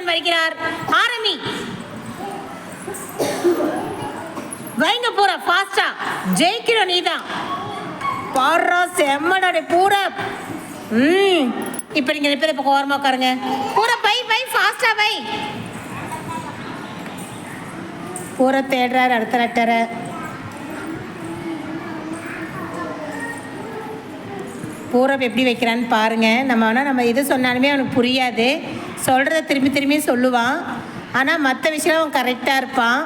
துணிச்சலுடன் வருகிறார். ஆரம்பி. வைங்க பூரா ஃபாஸ்டா ஜெயிக்கிறோம் நீதான். பாடுறா செம்மடோட பூரா. ம். இப்போ நீங்கள் ரெண்டு பேரும் இப்போ ஓரமாக உட்காருங்க. பூரா பை பை ஃபாஸ்டா பை. பூரா தேடுறாரு அடுத்த லெட்டரை பூரப் எப்படி வைக்கிறான்னு பாருங்கள் நம்ம வேணால் நம்ம எது சொன்னாலுமே அவனுக்கு புரியாது. சொல்கிறத திரும்பி திரும்பி சொல்லுவான். ஆனால் மற்ற விஷயம் அவன் கரெக்டாக இருப்பான்.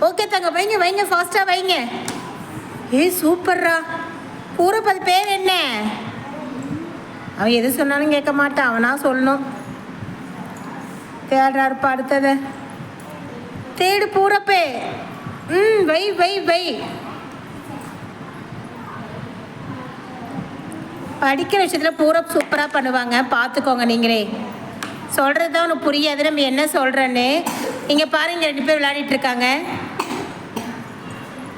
ஓகே தங்க வைங்க வைங்க ஃபாஸ்ட்டாக வைங்க. ஏய் சூப்பர்ரா பூரப் அது பேர் என்ன? அவன் எது சொன்னாலும் கேட்க மாட்டான். அவனாக சொல்லணும். தேடுறாருப்பா அடுத்தது. தேடு பூரப்பே. ம் வை வை வை. படிக்கிற விஷயத்தில் பூரா சூப்பராக பண்ணுவாங்க. பார்த்துக்கோங்க நீங்களே. சொல்கிறது தான் உனக்கு புரியாது நம்ம என்ன சொல்கிறேன்னு இங்கே பாருங்க ரெண்டு பேர் விளையாடிட்டு இருக்காங்க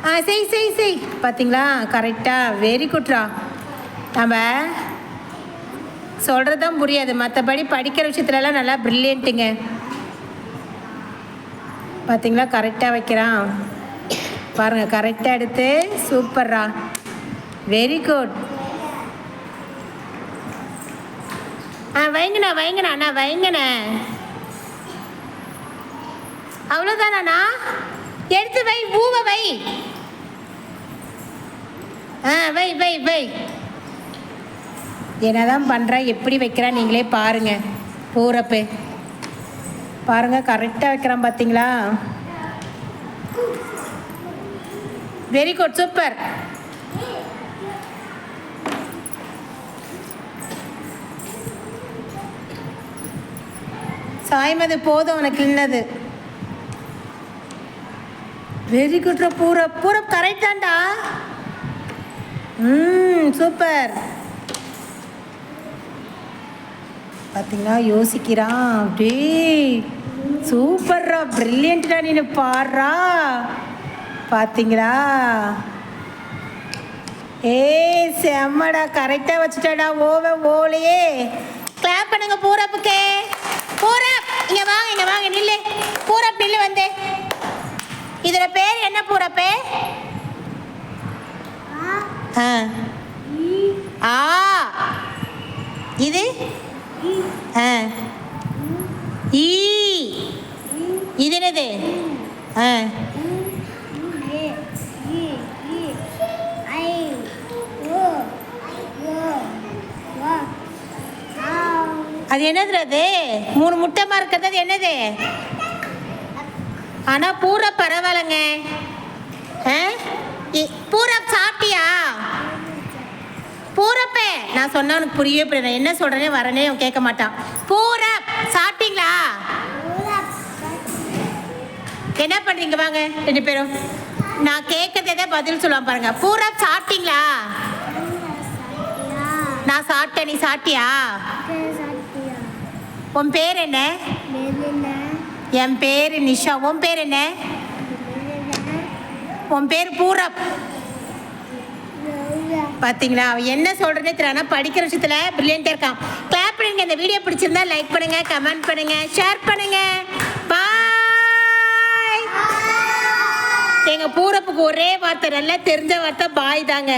ஆ செய் செய் செய். பார்த்தீங்களா கரெக்டாக வெரி குட்ரா நம்ம சொல்கிறது தான் புரியாது. மற்றபடி படிக்கிற விஷயத்துலலாம் நல்லா ப்ரில்லியண்ட்டுங்க பார்த்தீங்களா கரெக்டாக வைக்கிறான். பாருங்கள் கரெக்டாக எடுத்து சூப்பர்ரா வெரி குட் ஆ வைங்கண்ணா வைங்கண்ணா அண்ணா வைங்கண்ணே. அவ்வளோதானா எடுத்து வை பூவை வை. ஆ வை வை வை. என்னதான் பண்ணுறா எப்படி வைக்கிறா நீங்களே பாருங்க. பூரப்பு பாருங்க கரெக்டாக வைக்கிறான் பார்த்தீங்களா வெரி குட் சூப்பர் சாய்மது போதும் உனக்கு இன்னது. வெரி குட்ரா பூரா பூரா கரெக்டாண்டா ம் சூப்பர் பார்த்தீங்களா யோசிக்கிறான். அப்படியே சூப்பர்ரா ப்ரில்லியண்ட்டா நீ பாடுறா. பார்த்தீங்களா ஏய் செம்மடா கரெக்டாக வச்சுட்டாடா ஓவ ஓலையே. கிளாப் பண்ணுங்க பூரப்புக்கே இங்க வாங்க இங்க வாங்க நில்லு. பூரப் நில்லு வந்து. இதுல பேர் என்ன பூரப்பு ஆ. ஆ. இது? ஆ. இது என்னது? ஆ. அது என்னது அது? மூணு முட்டமாக இருக்கிறது அது என்னது? ஆனால் பூரா பரவாயில்லைங்க. ஆ? இ- பூரா சாப்பிட்டியா? பூரப்பே. நான் சொன்னா உனக்கு புரியவே புரியல நான் என்ன சொல்றேனே வரனே அவன் கேட்க மாட்டான். பூரா சாப்பிட்டீங்களா? என்ன பண்றீங்க வாங்க ரெண்டு பேரும். நான் கேட்கறதே பதில் சொல்லுவான் பாருங்க. பூரா சாப்பிட்டீங்களா? நான் சாப்பிட்டேன் நீ சாப்பிட்டியா? உன் பேர் என்ன? என் பேர் நிஷா. உன் பேர் என்ன? உன் பேர் பூரப். பாத்தீங்களா? அவன் என்ன சொல்றதே தெரியல. படிக்கிற விஷயத்துல பிரில்லியண்டா இருக்கான் கிளாப் பண்ணுங்க. இந்த வீடியோ பிடிச்சிருந்தா லைக் பண்ணுங்க கமெண்ட் பண்ணுங்க ஷேர் பண்ணுங்க. பாய் எங்க பூரப்புக்கு ஒரே வார்த்தை நல்லா தெரிஞ்ச வார்த்தை பாய் தாங்க